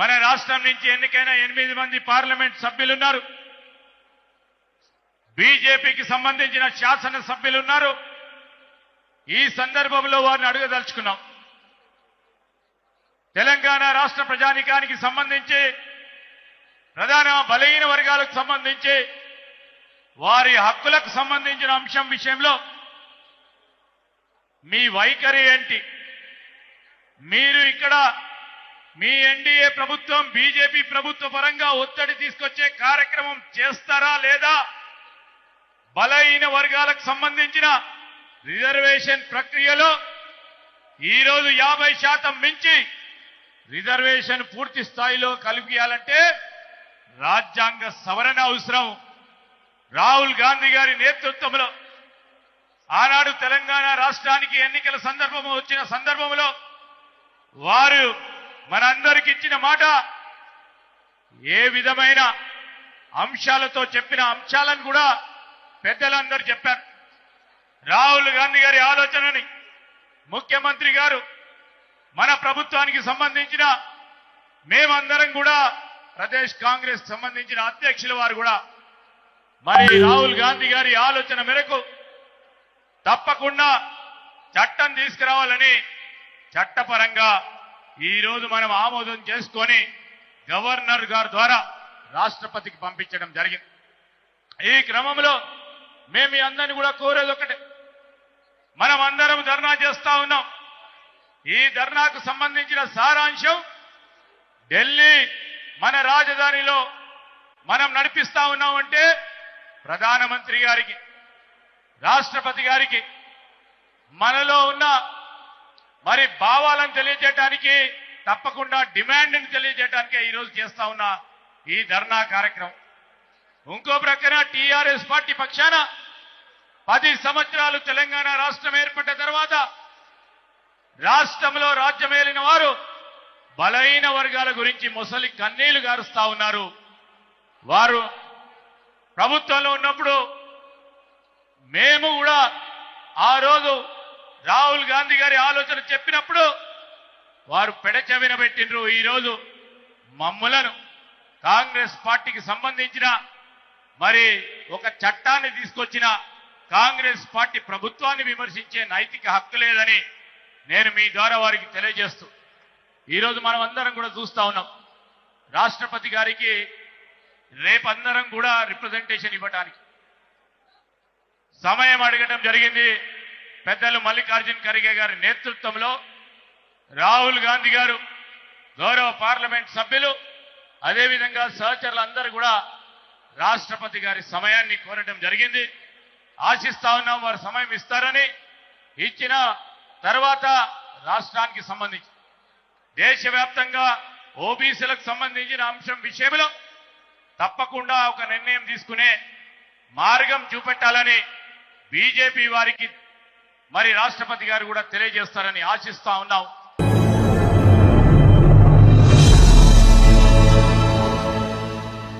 మన రాష్ట్రం నుంచి ఎన్నికైన ఎనిమిది మంది పార్లమెంట్ సభ్యులున్నారు. బీజేపీకి సంబంధించిన శాసన సభ్యులున్నారు ఈ సందర్భంలో వారిని అడగదలుచుకున్నాం. తెలంగాణ రాష్ట్ర ప్రజానికానికి సంబంధించి ప్రధాన బలహీన వర్గాలకు సంబంధించి వారి హక్కులకు సంబంధించిన అంశం విషయంలో మీ వైఖరి ఏంటి? మీరు ఇక్కడ మీ ఎన్డీఏ ప్రభుత్వం బీజేపీ ప్రభుత్వ పరంగా ఒత్తిడి తీసుకొచ్చే కార్యక్రమం చేస్తారా లేదా? బలహీన వర్గాలకు సంబంధించిన రిజర్వేషన్ ప్రక్రియలో ఈరోజు యాభై శాతం మించి రిజర్వేషన్ పూర్తి స్థాయిలో కలిపియాలంటే రాజ్యాంగ సవరణ అవసరం. రాహుల్ గాంధీ గారి నేతృత్వంలో ఆనాడు తెలంగాణ రాష్ట్రానికి ఎన్నికల సందర్భం వచ్చిన సందర్భంలో వారు మనందరికి ఇచ్చిన మాట ఏ విధమైన అంశాలతో చెప్పిన అంశాలను కూడా పెద్దలందరూ చెప్పారు. రాహుల్ గాంధీ గారి ఆలోచనని ముఖ్యమంత్రి గారు మన ప్రభుత్వానికి సంబంధించిన మేమందరం కూడా ప్రదేశ్ కాంగ్రెస్ సంబంధించిన అధ్యక్షుల వారు కూడా మరి రాహుల్ గాంధీ గారి ఆలోచన మేరకు తప్పకుండా చట్టం తీసుకురావాలని చట్టపరంగా ఈరోజు మనం ఆమోదం చేసుకొని గవర్నర్ గారి ద్వారా రాష్ట్రపతికి పంపించడం జరిగింది. ఈ క్రమంలో మేము మీ అందరిని కూడా కోరేది ఒకటే. మనం అందరం ధర్నా చేస్తా ఉన్నాం. ఈ ధర్నాకు సంబంధించిన సారాంశం ఢిల్లీ మన రాజధానిలో మనం నడిపిస్తా ఉన్నామంటే ప్రధానమంత్రి గారికి రాష్ట్రపతి గారికి మనలో ఉన్న మరి భావాలను తెలియజేయడానికి తప్పకుండా డిమాండ్ని తెలియజేయడానికే ఈరోజు చేస్తా ఉన్న ఈ ధర్నా కార్యక్రమం. ఇంకో ప్రక్కన టీఆర్ఎస్ పార్టీ పక్షాన పది సంవత్సరాలు తెలంగాణ రాష్ట్రం ఏర్పడ్డ తర్వాత రాష్ట్రంలో రాజ్యమేలిన వారు బలహీన వర్గాల గురించి ముసలి కన్నీళ్ళు గారుస్తా ఉన్నారు. వారు ప్రభుత్వంలో ఉన్నప్పుడు మేము కూడా ఆ రోజు రాహుల్ గాంధీ గారి ఆలోచన చెప్పినప్పుడు వారు పెడచెవిన పెట్టినరు ఈరోజు మమ్ములను. కాంగ్రెస్ పార్టీకి సంబంధించిన మరి ఒక చట్టాన్ని తీసుకొచ్చిన కాంగ్రెస్ పార్టీ ప్రభుత్వాన్ని విమర్శించే నైతిక హక్కు లేదని నేను మీ ద్వారా వారికి తెలియజేస్తూ ఈరోజు మనం అందరం కూడా చూస్తా ఉన్నాం. రాష్ట్రపతి గారికి రేపందరం కూడా రిప్రజెంటేషన్ ఇవ్వటానికి. సమయం అడగడం జరిగింది. పెద్దలు మల్లికార్జున్ ఖర్గే గారి నేతృత్వంలో రాహుల్ గాంధీ గారు గౌరవ పార్లమెంట్ సభ్యులు అదేవిధంగా సహచరులందరూ కూడా రాష్ట్రపతి గారి సమయాన్ని కోరడం జరిగింది. ఆశిస్తా ఉన్నాం వారు సమయం ఇస్తారని ఇచ్చిన తర్వాత రాష్ట్రానికి సంబంధించి దేశవ్యాప్తంగా ఓబీసీలకు సంబంధించిన అంశం విషయంలో తప్పకుండా ఒక నిర్ణయం తీసుకునే మార్గం చూపెట్టాలని బీజేపీ వారికి మరి రాష్ట్రపతి గారు కూడా తెలియజేస్తారని ఆశిస్తా ఉన్నాం.